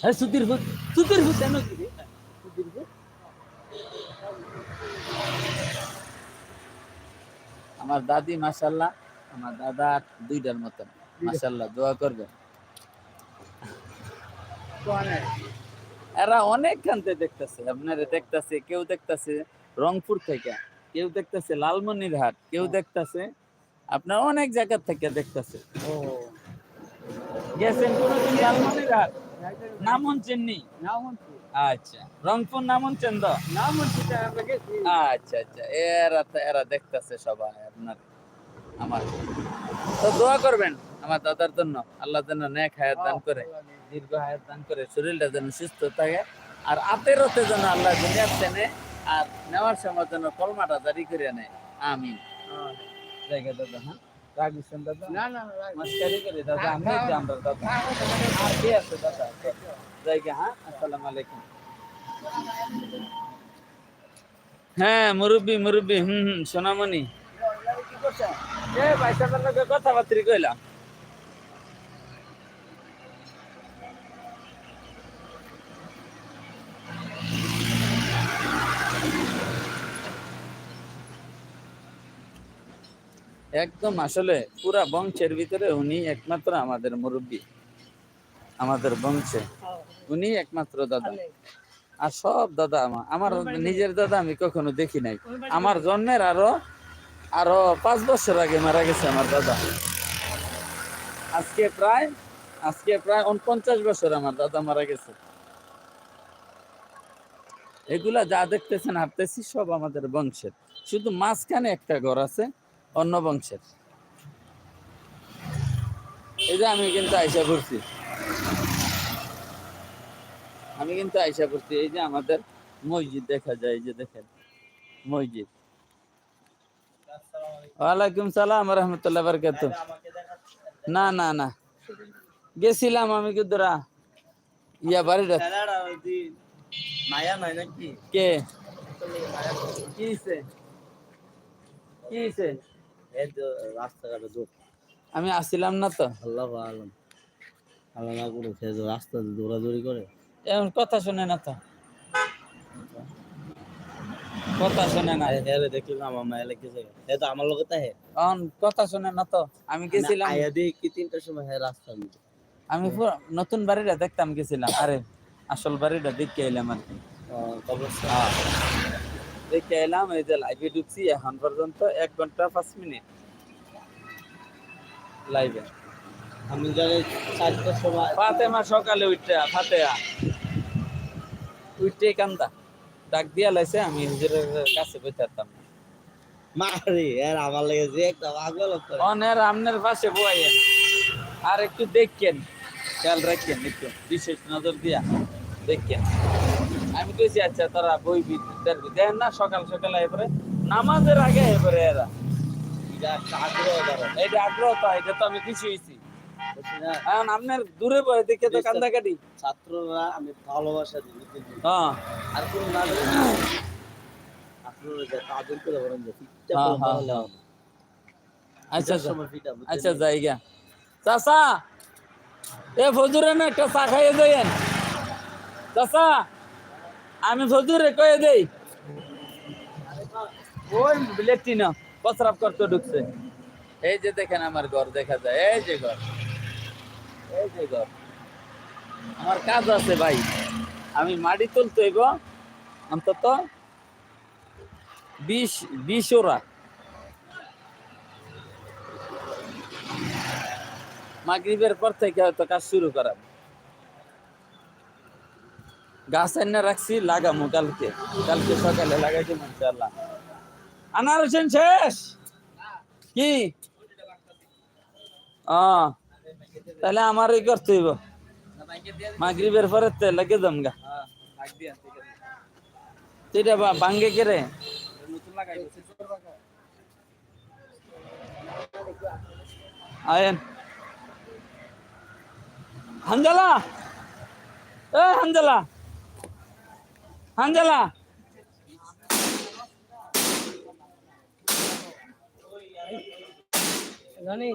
হ্যাঁ সুতির ভূত সুতির ভূত জানো সুতির ভূত? আমার দাদি মাসাল্লাহ আমার দাদা দুইটার মতন। মাসাল্লাহ দোয়া করবেন। এরা অনেক খানতে দেখতেছে আপনারা দেখতেছে কেউ দেখতেছে রংপুর থেকে কেউ দেখতেছে লালমনিরহাট কেউ দেখতেছে আপনার অনেক জায়গা থেকে দেখতেছে। ও। গেছেন কোনোদিন লালমনিরহাট নাম শুনছেন নি? না আচ্ছা রংপুর নাম শুনছেন তো? না মন্ত্রীটা আমরা গেছি। আচ্ছা আচ্ছা এরা এরা দেখতেছে সবাই আপনার আমার। তো দোয়া করবেন আমার দাদার জন্য আল্লাহ যেন নেক হায়াত দান করে দীর্ঘ হায়াত দান করে শরীরটা যেন সুস্থ থাকে আর আতেরতে যেন আল্লাহ দুনিয়ার চেনে আর নেওয়ার সময় যেন কলমাটা জারি করে নেয়। আমি জায়গা দাদা হ্যাঁ? রাগিছেন দাদা? না না মাস্কারি করে দাদা আমি আমরা দাদা। আর কে আছে দাদা? জায়গা হ্যাঁ? আসসালামু আলাইকুম। হ্যাঁ মুরব্বি মুরব্বী হুম হুম সোনামণি। কথাবার্তি কইলাম। একদম আসলে পুরা বংশের ভিতরে উনি একমাত্র আমাদের মুরব্বী, আমাদের বংশে। উনি একমাত্র দাদা। আর সব দাদা আমার আমার নিজের দাদা আমি কখনো দেখি নাই। আমার জন্মের আরও আরও পাঁচ বছর আগে মারা গেছে আমার দাদা। আজকে প্রায় আজকে প্রায় উনপঞ্চাশ বছর আমার দাদা মারা গেছে। এগুলা যা দেখতেছেন, হাঁটতেছি, সব আমাদের বংশের। শুধু মাঝখানে একটা ঘর আছে অন্য বংশের। এই যে আমি কিন্তু আইসা করছি আমি কিন্তু আইসা করছি এই যে আমাদের মসজিদ দেখা যায় যে দেখেন, মসজিদ। ওয়ালাইকুম সালাম রহমতুল্লাহ বরকাত না না না। গেছিলাম আমি কিদুরা ইয়া বাড়িটা। মায়া নাই নাকি কে কিছে কিছে এই তো রাস্তাঘাটে দৌড়। আমি আসছিলাম না তো। আল্লাহ আলম। আল্লাহ না করে সে যে রাস্তাতে দৌড়াদৌড়ি করে। এখন কথা শুনে না তো। কথা শুনে না। হেরে দেখলাম আমার মায়া লেগেছে এ তো আমার লোকে তাহে এখন কথা শুনে না তো। আমি গেছিলাম। আয়া দিয়ে কি তিনটার সময় হ্যাঁ রাস্তা আমি নতুন বাড়িটা দেখতাম গেছিলাম। আরে আসল বাড়িটা দেখে এলাম আর কি। হ্যাঁ। দেখে এলাম এই যে লাইভে ঢুকছি এখন পর্যন্ত এক ঘণ্টা পাঁচ মিনিট লাইভে আমি জানি চারটার সময় ফাতেমা সকালে উঠতে ফাতেহা উঠতে কান্দা। ডাক দিয়া লাইছে আমি হুজুরের কাছে বইতাম মারি আর আমার একটা পাগল অনের আমনের পাশে বইয়েন। আর একটু দেখেন। খেয়াল রাখেন একটু বিশেষ নজর দিয়া দেখেন। আমি কইছি আচ্ছা তারা বই দেখবি। দেখেন না সকাল সকাল এরপরে নামাজের আগে এরপরে এরা। এটা একটা আগ্রহ ধরো। এটা আগ্রহ তো এটা তো আমি খুশি হয়েছি। বুঝছি আপনার দূরে বয়ে দেখে তো কান্দাকাটি। ছাত্ররা আমি ভালোবাসা দিই হ্যাঁ। আর কোনো না তাদের করে বলেন যে হ্যাঁ, হ্যাঁ, হ্যাঁ। আচ্ছা আচ্ছা। ফিটা আচ্ছা জায়গা চাচা! এ ফজুরে না একটা চা খাইয়ে দেন চাচা! আমি ফজুরে কয়ে দেই। ওই বিলেটটি না প্রস্রাব করতে ঢুকছে। এই যে দেখেন আমার ঘর দেখা যায় এই যে ঘর এই যে ঘর। আমার কাজ আছে ভাই আমি মাটি তুলতে হইব অন্তত বিশ বিশ ওরা। মাগরিবের পর থেকে হয়তো কাজ শুরু করাম গাছ এনে রাখছি, লাগামো কালকে। কালকে সকালে লাগাইছি, ইনশাআল্লাহ। আনার হোসেন শেষ? কি? তাহলে আমারই করতে হইব। মাগরিবের পরে তে লাগে দম গা। সেটা বাঙ্গে কেরে আয়েন। হানজালা? এ হানজালা? হানজালা। জানি